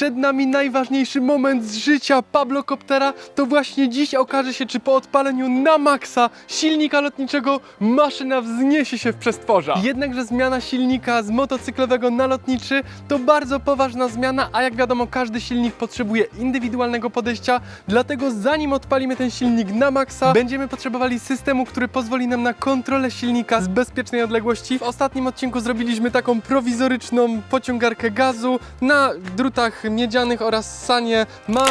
Przed nami najważniejszy moment z życia Pablo Koptera. To właśnie dziś okaże się, czy po odpaleniu na maksa silnika lotniczego maszyna wzniesie się w przestworza. Jednakże zmiana silnika z motocyklowego na lotniczy to bardzo poważna zmiana, a jak wiadomo każdy silnik potrzebuje indywidualnego podejścia, dlatego zanim odpalimy ten silnik na maksa, będziemy potrzebowali systemu, który pozwoli nam na kontrolę silnika z bezpiecznej odległości. W ostatnim odcinku zrobiliśmy taką prowizoryczną pociągarkę gazu na drutach miedzianych oraz sanie ma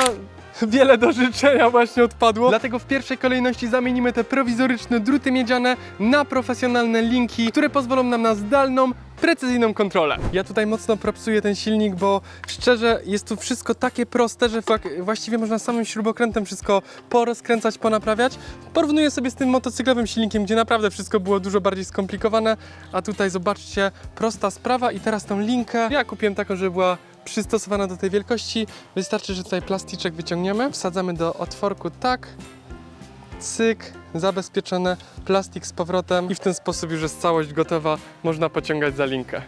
wiele do życzenia właśnie odpadło. Dlatego w pierwszej kolejności zamienimy te prowizoryczne druty miedziane na profesjonalne linki, które pozwolą nam na zdalną, precyzyjną kontrolę. Ja tutaj mocno propsuję ten silnik, bo szczerze jest tu wszystko takie proste, że właściwie można samym śrubokrętem wszystko porozkręcać, ponaprawiać. Porównuję sobie z tym motocyklowym silnikiem, gdzie naprawdę wszystko było dużo bardziej skomplikowane, a tutaj zobaczcie, prosta sprawa i teraz tą linkę ja kupiłem taką, żeby była przystosowana do tej wielkości. Wystarczy, że tutaj plasticzek wyciągniemy, wsadzamy do otworku tak, cyk, zabezpieczone, plastik z powrotem i w ten sposób już jest całość gotowa, można pociągać za linkę.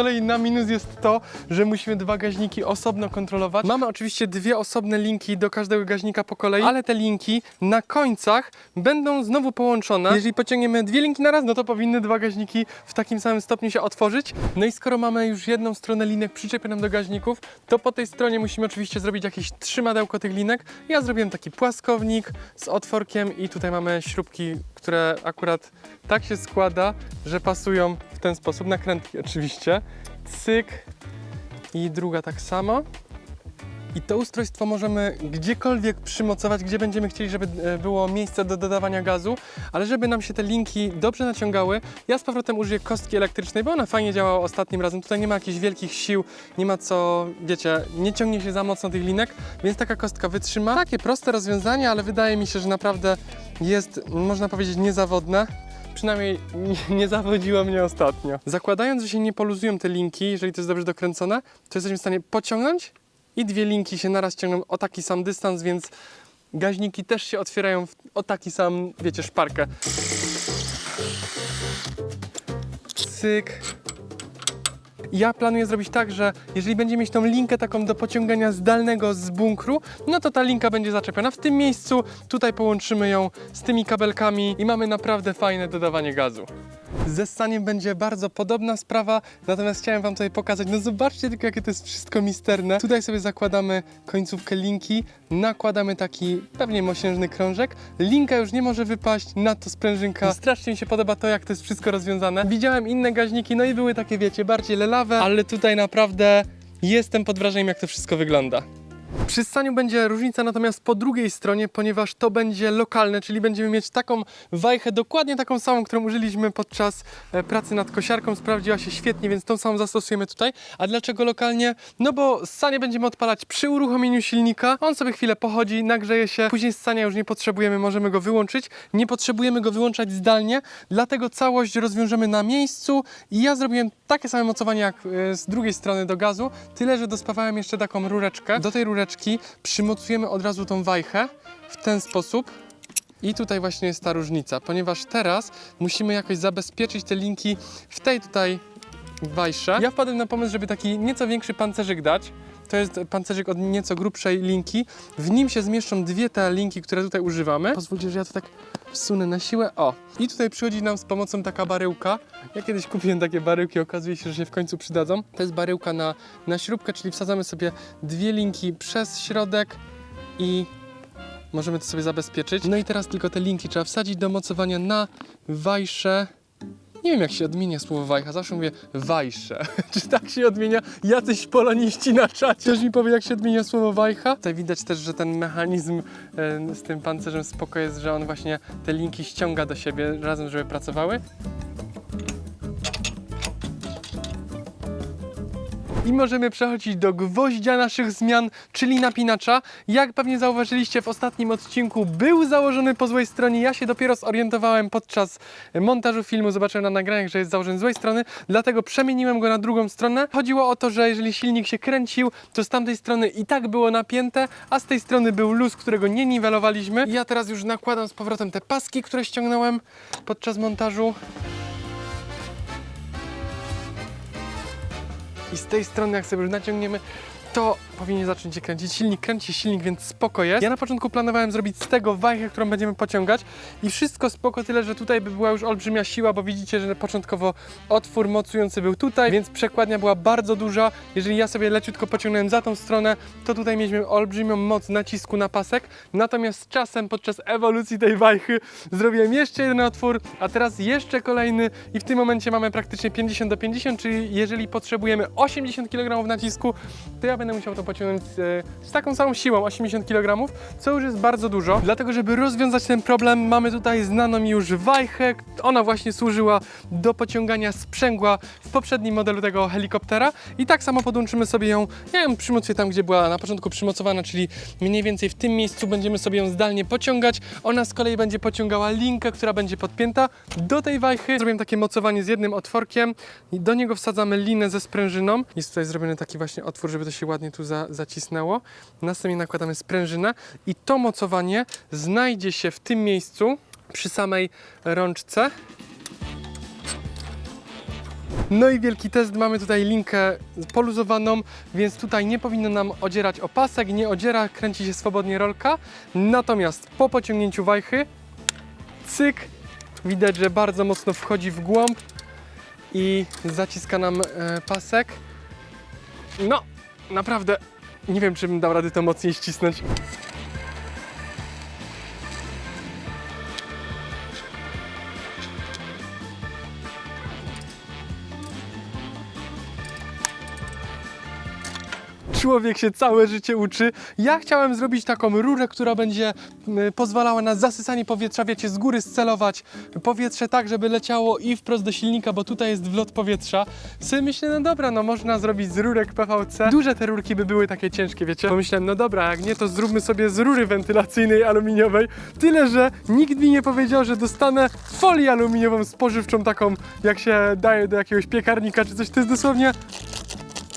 Kolei na minus jest to, że musimy dwa gaźniki osobno kontrolować. Mamy oczywiście dwie osobne linki do każdego gaźnika po kolei, ale te linki na końcach będą znowu połączone. Jeżeli pociągniemy dwie linki na raz, no to powinny dwa gaźniki w takim samym stopniu się otworzyć. No i skoro mamy już jedną stronę linek przyczepioną do gaźników, to po tej stronie musimy oczywiście zrobić jakieś trzymadełko tych linek. Ja zrobiłem taki płaskownik z otworkiem i tutaj mamy śrubki, które akurat tak się składa, że pasują w ten sposób, nakrętki oczywiście. Cyk i druga tak samo. I to ustrojstwo możemy gdziekolwiek przymocować, gdzie będziemy chcieli, żeby e, było miejsce do dodawania gazu, ale żeby nam się te linki dobrze naciągały, ja z powrotem użyję kostki elektrycznej, bo ona fajnie działała ostatnim razem. Tutaj nie ma jakichś wielkich sił, nie ma co, wiecie, nie ciągnie się za mocno tych linek, więc taka kostka wytrzyma. Takie proste rozwiązanie, ale wydaje mi się, że naprawdę jest, można powiedzieć, niezawodne. Przynajmniej nie, zawodziło mnie ostatnio. Zakładając, że się nie poluzują te linki, jeżeli to jest dobrze dokręcone, to jesteśmy w stanie pociągnąć i dwie linki się naraz ciągną o taki sam dystans, więc gaźniki też się otwierają w, o taki sam, wiecie, szparkę. Cyk. Ja planuję zrobić tak, że jeżeli będziemy mieć tą linkę taką do pociągania zdalnego z bunkru, no to ta linka będzie zaczepiona w tym miejscu, tutaj połączymy ją z tymi kabelkami i mamy naprawdę fajne dodawanie gazu. Ze ssaniem będzie bardzo podobna sprawa, natomiast chciałem Wam tutaj pokazać, no zobaczcie tylko jakie to jest wszystko misterne. Tutaj sobie zakładamy końcówkę linki, nakładamy taki pewnie mosiężny krążek, linka już nie może wypaść, nadto sprężynka. Strasznie mi się podoba to, jak to jest wszystko rozwiązane. Widziałem inne gaźniki, no i były takie, wiecie, bardziej lelawe, ale tutaj naprawdę jestem pod wrażeniem, jak to wszystko wygląda. Przy ssaniu będzie różnica natomiast po drugiej stronie, ponieważ to będzie lokalne, czyli będziemy mieć taką wajchę, dokładnie taką samą, którą użyliśmy podczas e, pracy nad kosiarką. Sprawdziła się świetnie, więc tą samą zastosujemy tutaj. A dlaczego lokalnie? No bo ssanie będziemy odpalać przy uruchomieniu silnika. On sobie chwilę pochodzi, nagrzeje się. Później ssania już nie potrzebujemy, możemy go wyłączyć. Nie potrzebujemy go wyłączać zdalnie, dlatego całość rozwiążemy na miejscu. I ja zrobiłem takie same mocowanie jak e, z drugiej strony do gazu, tyle że dospawałem jeszcze taką rureczkę. Do tej rureczki przymocujemy od razu tą wajchę w ten sposób. I tutaj właśnie jest ta różnica, ponieważ teraz musimy jakoś zabezpieczyć te linki w tej tutaj wajsze. Ja wpadłem na pomysł, żeby taki nieco większy pancerzyk dać. To jest pancerzyk od nieco grubszej linki. W nim się zmieszczą dwie te linki, które tutaj używamy. Pozwólcie, że ja to tak wsunę na siłę. O! I tutaj przychodzi nam z pomocą taka baryłka. Ja kiedyś kupiłem takie baryłki, okazuje się, że się w końcu przydadzą. To jest baryłka na, na śrubkę, czyli wsadzamy sobie dwie linki przez środek i możemy to sobie zabezpieczyć. No i teraz tylko te linki trzeba wsadzić do mocowania na wajsze. Nie wiem jak się odmienia słowo wajcha, zawsze mówię wajsze. Czy tak się odmienia? Jacyś poloniści na czacie też mi powie jak się odmienia słowo wajcha. Tutaj widać też, że ten mechanizm e, z tym pancerzem spoko jest, że on właśnie te linki ściąga do siebie razem, żeby pracowały. I możemy przechodzić do gwoździa naszych zmian, czyli napinacza. Jak pewnie zauważyliście w ostatnim odcinku, był założony po złej stronie. Ja się dopiero zorientowałem podczas montażu filmu, zobaczyłem na nagraniach, że jest założony z złej strony, dlatego przemieniłem go na drugą stronę. Chodziło o to, że jeżeli silnik się kręcił, to z tamtej strony i tak było napięte, a z tej strony był luz, którego nie niwelowaliśmy. Ja teraz już nakładam z powrotem te paski, które ściągnąłem podczas montażu. I z tej strony jak sobie już naciągniemy, to powinien zacząć się kręcić silnik, kręci silnik, więc spoko jest. Ja na początku planowałem zrobić z tego wajchę, którą będziemy pociągać i wszystko spoko, tyle że tutaj by była już olbrzymia siła, bo widzicie, że początkowo otwór mocujący był tutaj, więc przekładnia była bardzo duża. Jeżeli ja sobie leciutko pociągnąłem za tą stronę, to tutaj mieliśmy olbrzymią moc nacisku na pasek. Natomiast czasem, podczas ewolucji tej wajchy, zrobiłem jeszcze jeden otwór, a teraz jeszcze kolejny i w tym momencie mamy praktycznie 50 do 50, czyli jeżeli potrzebujemy 80 kg nacisku, to ja będę musiał to pociągnąć e, z taką samą siłą 80 kg, co już jest bardzo dużo. Dlatego, żeby rozwiązać ten problem, mamy tutaj znaną mi już wajchę. Ona właśnie służyła do pociągania sprzęgła w poprzednim modelu tego helikoptera i tak samo podłączymy sobie ją, ja ją przymocuję tam, gdzie była na początku przymocowana, czyli mniej więcej w tym miejscu będziemy sobie ją zdalnie pociągać. Ona z kolei będzie pociągała linkę, która będzie podpięta do tej wajchy. Zrobiłem takie mocowanie z jednym otworkiem i do niego wsadzamy linę ze sprężyną. Jest tutaj zrobiony taki właśnie otwór, żeby to się ładnie tu za, zacisnęło. Następnie nakładamy sprężynę i to mocowanie znajdzie się w tym miejscu przy samej rączce. No i wielki test, mamy tutaj linkę poluzowaną, więc tutaj nie powinno nam odzierać opasek, nie odziera, kręci się swobodnie rolka. Natomiast po pociągnięciu wajchy, cyk, widać, że bardzo mocno wchodzi w głąb i zaciska nam e, pasek. No, naprawdę, nie wiem, czy bym dał radę to mocniej ścisnąć. Człowiek się całe życie uczy. Ja chciałem zrobić taką rurę, która będzie pozwalała na zasysanie powietrza, wiecie, z góry scelować powietrze tak, żeby leciało i wprost do silnika, bo tutaj jest wlot powietrza. Sobie myślę, no dobra, no można zrobić z rurek PVC. Duże te rurki by były takie ciężkie, wiecie. Pomyślałem, no dobra, jak nie, to zróbmy sobie z rury wentylacyjnej aluminiowej. Tyle, że nikt mi nie powiedział, że dostanę folię aluminiową spożywczą taką, jak się daje do jakiegoś piekarnika czy coś. To jest dosłownie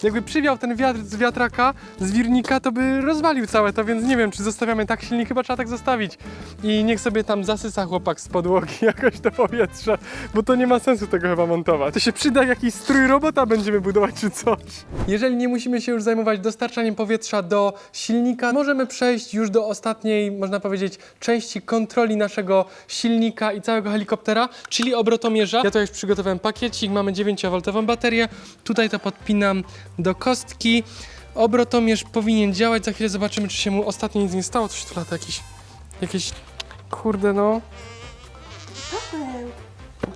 jakby przywiał ten wiatr z wiatraka, z wirnika, to by rozwalił całe to, więc nie wiem, czy zostawiamy tak silnik, chyba trzeba tak zostawić. I niech sobie tam zasysa chłopak z podłogi jakoś to powietrze, bo to nie ma sensu tego chyba montować. To się przyda jak jakiś strój robota będziemy budować czy coś. Jeżeli nie musimy się już zajmować dostarczaniem powietrza do silnika, możemy przejść już do ostatniej, można powiedzieć, części kontroli naszego silnika i całego helikoptera, czyli obrotomierza. Ja to już przygotowałem pakiecik, mamy 9V baterię, tutaj to podpinam do kostki. Obrotomierz powinien działać, za chwilę zobaczymy, czy się mu ostatnio nic nie stało. Coś tu lata jakiś, jakieś, kurde no,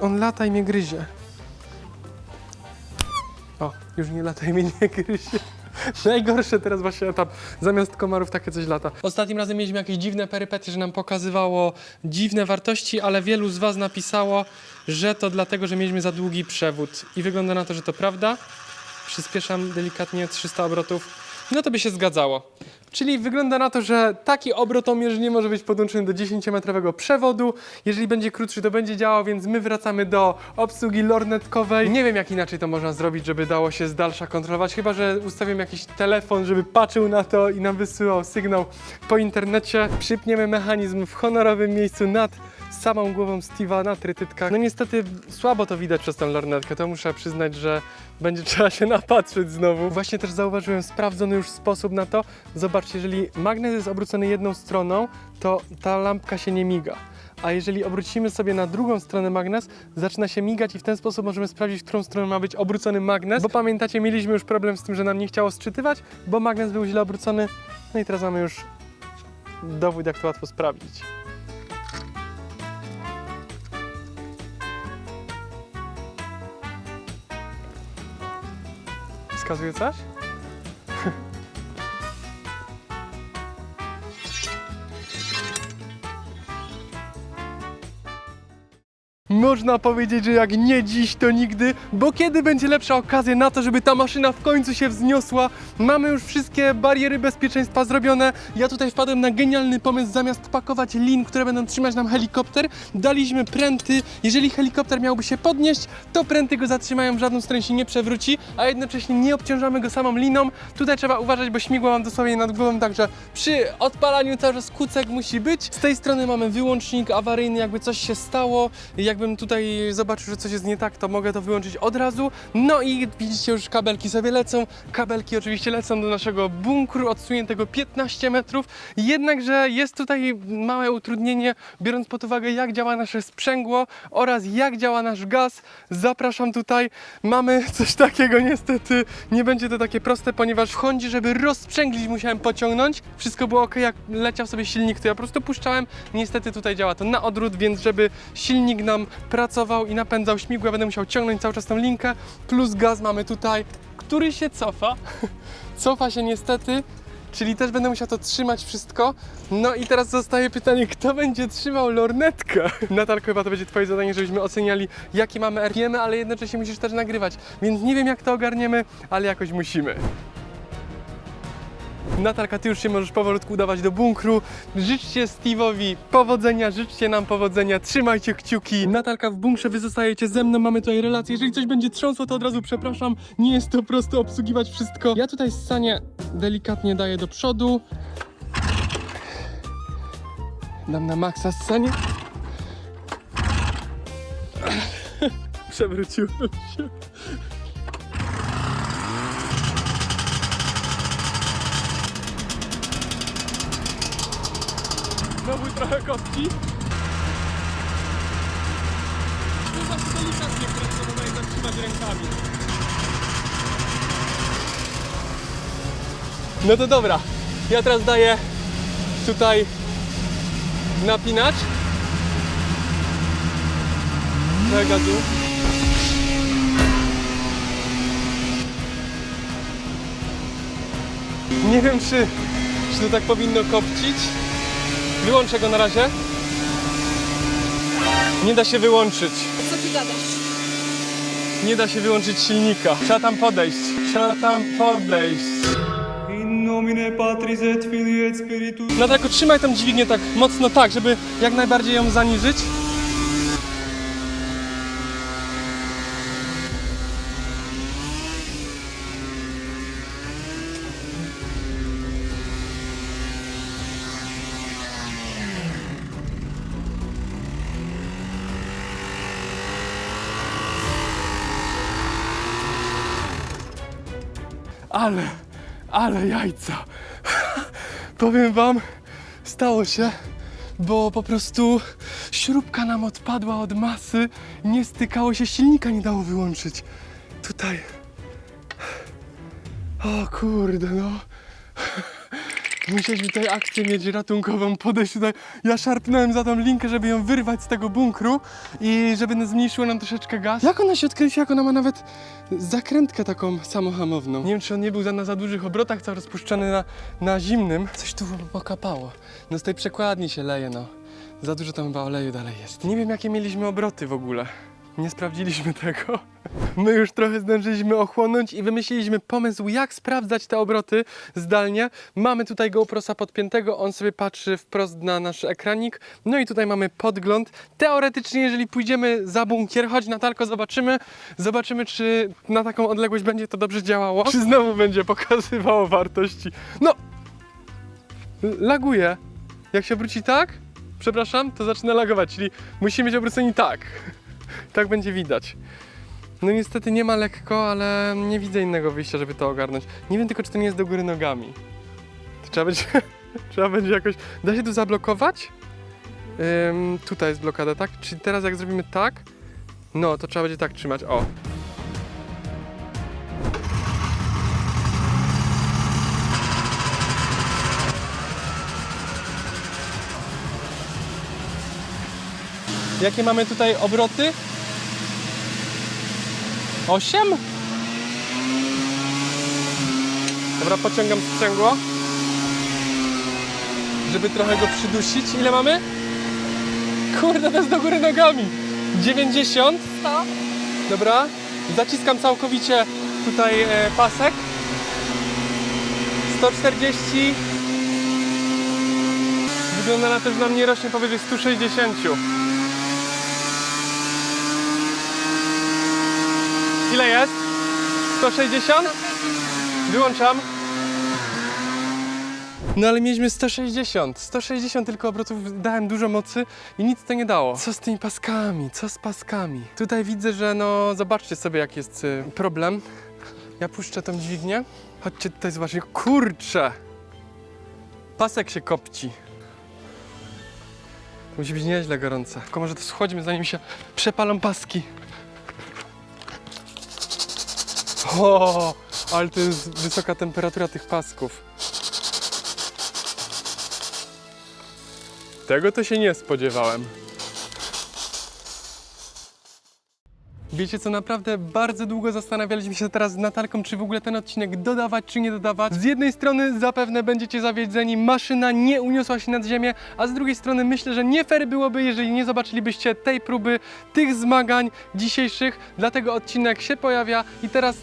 on lata i mnie gryzie. O, już nie lata i mnie nie gryzie. Najgorsze teraz właśnie etap. Zamiast komarów takie coś lata. Ostatnim razem mieliśmy jakieś dziwne perypetie, że nam pokazywało dziwne wartości, ale wielu z Was napisało, że to dlatego, że mieliśmy za długi przewód. I wygląda na to, że to prawda. Przyspieszam delikatnie 300 obrotów. No to by się zgadzało. Czyli wygląda na to, że taki obrotomierz nie może być podłączony do 10-metrowego przewodu. Jeżeli będzie krótszy, to będzie działał, więc my wracamy do obsługi lornetkowej. Nie wiem, jak inaczej to można zrobić, żeby dało się z dalsza kontrolować, chyba że ustawimy jakiś telefon, żeby patrzył na to i nam wysyłał sygnał po internecie. Przypniemy mechanizm w honorowym miejscu nad samą głową Steve'a na trytytkach. No niestety słabo to widać przez tą lornetkę, to muszę przyznać, że będzie trzeba się napatrzeć znowu. Właśnie też zauważyłem sprawdzony już sposób na to. Zobaczcie, jeżeli magnes jest obrócony jedną stroną, to ta lampka się nie miga. A jeżeli obrócimy sobie na drugą stronę magnes, zaczyna się migać i w ten sposób możemy sprawdzić, w którą stronę ma być obrócony magnes. Bo pamiętacie, mieliśmy już problem z tym, że nam nie chciało sczytywać, bo magnes był źle obrócony. No i teraz mamy już dowód, jak to łatwo sprawdzić. Wskazuje coś? Można powiedzieć, że jak nie dziś, to nigdy, bo kiedy będzie lepsza okazja na to, żeby ta maszyna w końcu się wzniosła? Mamy już wszystkie bariery bezpieczeństwa zrobione. Ja tutaj wpadłem na genialny pomysł, zamiast pakować lin, które będą trzymać nam helikopter, daliśmy pręty. Jeżeli helikopter miałby się podnieść, to pręty go zatrzymają, w żadną stronę się nie przewróci, a jednocześnie nie obciążamy go samą liną. Tutaj trzeba uważać, bo śmigło mam dosłownie nad głową, także przy odpalaniu cały czas kucek musi być. Z tej strony mamy wyłącznik awaryjny, jakby coś się stało, jakbym bym tutaj zobaczył, że coś jest nie tak, to mogę to wyłączyć od razu. No i widzicie już kabelki sobie lecą. Kabelki oczywiście lecą do naszego bunkru odsuniętego 15 metrów. Jednakże jest tutaj małe utrudnienie, biorąc pod uwagę jak działa nasze sprzęgło oraz jak działa nasz gaz. Zapraszam tutaj. Mamy coś takiego niestety. Nie będzie to takie proste, ponieważ w Hondzie, żeby rozsprzęglić musiałem pociągnąć. Wszystko było ok, jak leciał sobie silnik, to ja po prostu puszczałem. Niestety tutaj działa to na odwrót, więc żeby silnik nam pracował i napędzał śmigło, ja będę musiał ciągnąć cały czas tą linkę. Plus gaz mamy tutaj, który się cofa. cofa się niestety. Czyli też będę musiał to trzymać wszystko. No i teraz zostaje pytanie, kto będzie trzymał lornetkę? Natalko, chyba to będzie twoje zadanie, żebyśmy oceniali, jakie mamy RPM, ale jednocześnie musisz też nagrywać. Więc nie wiem, jak to ogarniemy, ale jakoś musimy. Natalka, ty już się możesz powolutku udawać do bunkru. Życzcie Steve'owi powodzenia, życzcie nam powodzenia, trzymajcie kciuki. Natalka w bunkrze, wy zostajecie ze mną, mamy tutaj relację. Jeżeli coś będzie trząsło, to od razu przepraszam. Nie jest to prosto obsługiwać wszystko. Ja tutaj ssanie delikatnie daję do przodu. Dam na maksa ssanie. Przewróciłem się. Znowu trochę kostki. To zawsze delikatnie, które trzeba tutaj zatrzymać rękami. No to dobra. Ja teraz daję tutaj napinacz. Trochę gazu. Nie wiem, czy, czy to tak powinno kopcić. Wyłączę go na razie. Nie da się wyłączyć. Co ty gadasz? Nie da się wyłączyć silnika. Trzeba tam podejść. Trzeba tam podejść. In nomine Patris et Filii et Spiritus No tylko trzymaj tą dźwignię tak mocno tak, żeby jak najbardziej ją zaniżyć. Ale, ale jajca. Powiem wam, stało się, bo po prostu śrubka nam odpadła od masy, nie stykało się, silnika nie dało wyłączyć. Tutaj. O kurde, no. Musieliśmy tutaj akcję mieć ratunkową, podejść tutaj. Ja szarpnąłem za tą linkę, żeby ją wyrwać z tego bunkru i żeby zmniejszyło nam troszeczkę gaz. Jak ona się odkręci, jak ona ma nawet zakrętkę taką samohamowną. Nie wiem, czy on nie był za, na za dużych obrotach, cały rozpuszczony na, na zimnym. Coś tu pokapało. No z tej przekładni się leje, no. Za dużo tam chyba oleju dalej jest. Nie wiem, jakie mieliśmy obroty w ogóle. Nie sprawdziliśmy tego. My już trochę zdążyliśmy ochłonąć i wymyśliliśmy pomysł, jak sprawdzać te obroty zdalnie. Mamy tutaj GoProsa podpiętego, on sobie patrzy wprost na nasz ekranik. No i tutaj mamy podgląd. Teoretycznie, jeżeli pójdziemy za bunkier, chodź Natalko, zobaczymy. Zobaczymy, czy na taką odległość będzie to dobrze działało. Czy znowu będzie pokazywało wartości. No! Laguje. Jak się obróci tak, przepraszam, to zaczyna lagować, czyli musimy być obróceni tak. Tak będzie widać. No niestety nie ma lekko, ale nie widzę innego wyjścia, żeby to ogarnąć. Nie wiem tylko, czy to nie jest do góry nogami. To trzeba będzie, trzeba będzie jakoś... Da się tu zablokować? Ym, tutaj jest blokada, tak? Czyli teraz jak zrobimy tak, no to trzeba będzie tak trzymać, o. Jakie mamy tutaj obroty? 8? Dobra, pociągam sprzęgło. Żeby trochę go przydusić. Ile mamy? Kurde, to jest do góry nogami. 90. 100? Dobra. Zaciskam całkowicie tutaj e, pasek. 140. Wygląda na to, że nam nie rośnie powyżej 160. Ile jest? 160? Wyłączam. No ale mieliśmy 160. 160 tylko obrotów, dałem dużo mocy i nic to nie dało. Co z tymi paskami? Co z paskami? Tutaj widzę, że no zobaczcie sobie jak jest y, problem. Ja puszczę tą dźwignię. Chodźcie tutaj zobaczcie. Kurczę! Pasek się kopci. Musi być nieźle gorące. Tylko może to schodźmy zanim się przepalą paski. O, ale to jest wysoka temperatura tych pasków. Tego to się nie spodziewałem. Wiecie co, naprawdę bardzo długo zastanawialiśmy się teraz z Natalką, czy w ogóle ten odcinek dodawać, czy nie dodawać. Z jednej strony zapewne będziecie zawiedzeni, maszyna nie uniosła się nad ziemię, a z drugiej strony myślę, że nie fair byłoby, jeżeli nie zobaczylibyście tej próby, tych zmagań dzisiejszych, dlatego odcinek się pojawia i teraz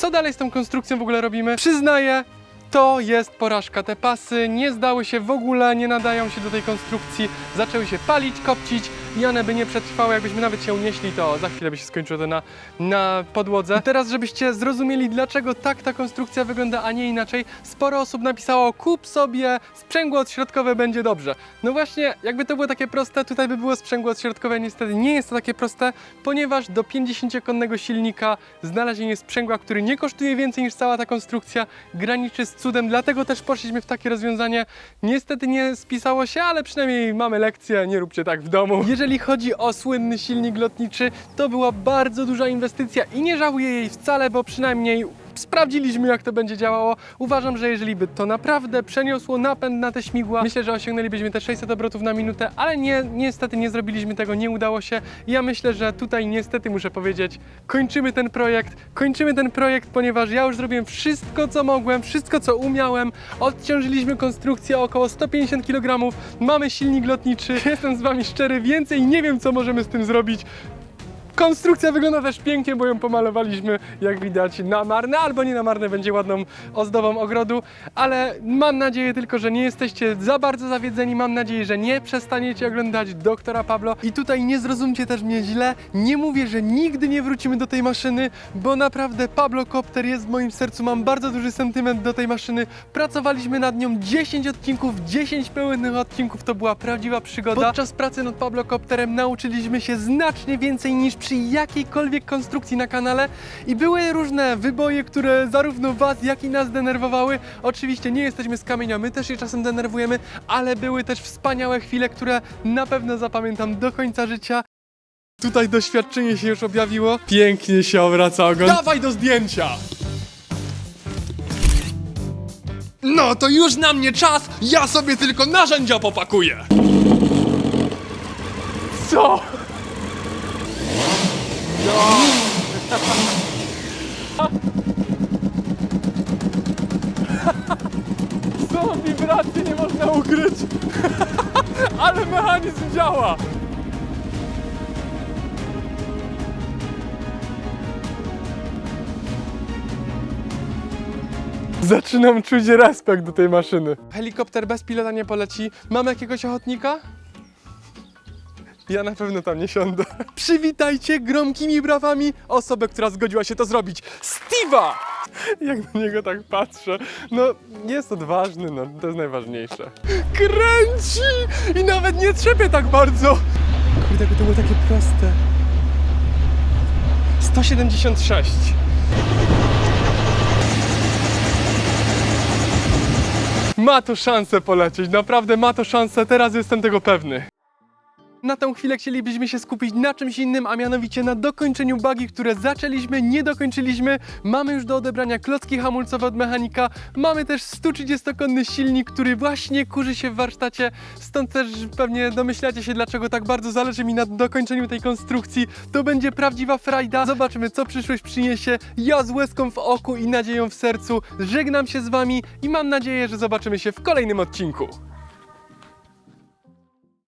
co dalej z tą konstrukcją w ogóle robimy? Przyznaję, to jest porażka. Te pasy nie zdały się w ogóle, nie nadają się do tej konstrukcji. Zaczęły się palić, kopcić i one by nie przetrwały. Jakbyśmy nawet się unieśli, to za chwilę by się skończyło to na, na podłodze. I teraz, żebyście zrozumieli, dlaczego tak ta konstrukcja wygląda, a nie inaczej, sporo osób napisało, kup sobie sprzęgło odśrodkowe, będzie dobrze. No właśnie, jakby to było takie proste, tutaj by było sprzęgło odśrodkowe. Niestety nie jest to takie proste, ponieważ do 50-konnego silnika znalezienie sprzęgła, który nie kosztuje więcej niż cała ta konstrukcja, graniczy z cudem, dlatego też poszliśmy w takie rozwiązanie. Niestety nie spisało się, ale przynajmniej mamy lekcję, nie róbcie tak w domu. Chodzi o słynny silnik lotniczy, to była bardzo duża inwestycja i nie żałuję jej wcale, bo przynajmniej sprawdziliśmy jak to będzie działało. Uważam, że jeżeli by to naprawdę przeniosło napęd na te śmigła, myślę, że osiągnęlibyśmy te 600 obrotów na minutę, ale nie, niestety nie zrobiliśmy tego, nie udało się. Ja myślę, że tutaj niestety muszę powiedzieć, kończymy ten projekt, kończymy ten projekt, ponieważ ja już zrobiłem wszystko co mogłem, wszystko co umiałem, odciążyliśmy konstrukcję o około 150 kg, mamy silnik lotniczy, jestem z wami szczery, więcej nie wiem co możemy z tym zrobić. Konstrukcja wygląda też pięknie, bo ją pomalowaliśmy, jak widać, na marne, albo nie na marne, będzie ładną ozdobą ogrodu, ale mam nadzieję tylko, że nie jesteście za bardzo zawiedzeni, mam nadzieję, że nie przestaniecie oglądać doktora Pablo. I tutaj nie zrozumcie też mnie źle, nie mówię, że nigdy nie wrócimy do tej maszyny, bo naprawdę Pablo Copter jest w moim sercu, mam bardzo duży sentyment do tej maszyny, pracowaliśmy nad nią 10 odcinków, 10 pełnych odcinków, to była prawdziwa przygoda. Podczas pracy nad Pablo Copterem nauczyliśmy się znacznie więcej niż przy jakiejkolwiek konstrukcji na kanale i były różne wyboje, które zarówno Was, jak i nas denerwowały. Oczywiście nie jesteśmy z kamienia, my też się czasem denerwujemy, ale były też wspaniałe chwile, które na pewno zapamiętam do końca życia. Tutaj doświadczenie się już objawiło. Pięknie się obraca ogon. Dawaj do zdjęcia! No to już na mnie czas, ja sobie tylko narzędzia popakuję. Co? Są wibracje, nie można ukryć. Ale mechanizm działa. Zaczynam czuć respekt do tej maszyny. Helikopter bez pilota nie poleci. Mamy jakiegoś ochotnika? Ja na pewno tam nie siądę. Przywitajcie gromkimi brawami osobę, która zgodziła się to zrobić. Steve'a! Jak na niego tak patrzę, no jest odważny, no to jest najważniejsze. Kręci! I nawet nie trzepie tak bardzo! Kurde, jakby to było takie proste. 176. Ma to szansę polecieć, naprawdę ma to szansę, teraz jestem tego pewny. Na tę chwilę chcielibyśmy się skupić na czymś innym, a mianowicie na dokończeniu bagi, które zaczęliśmy, nie dokończyliśmy. Mamy już do odebrania klocki hamulcowe od mechanika, mamy też 130-konny silnik, który właśnie kurzy się w warsztacie, stąd też pewnie domyślacie się, dlaczego tak bardzo zależy mi na dokończeniu tej konstrukcji. To będzie prawdziwa frajda, zobaczymy co przyszłość przyniesie. Ja z łezką w oku i nadzieją w sercu żegnam się z wami i mam nadzieję, że zobaczymy się w kolejnym odcinku.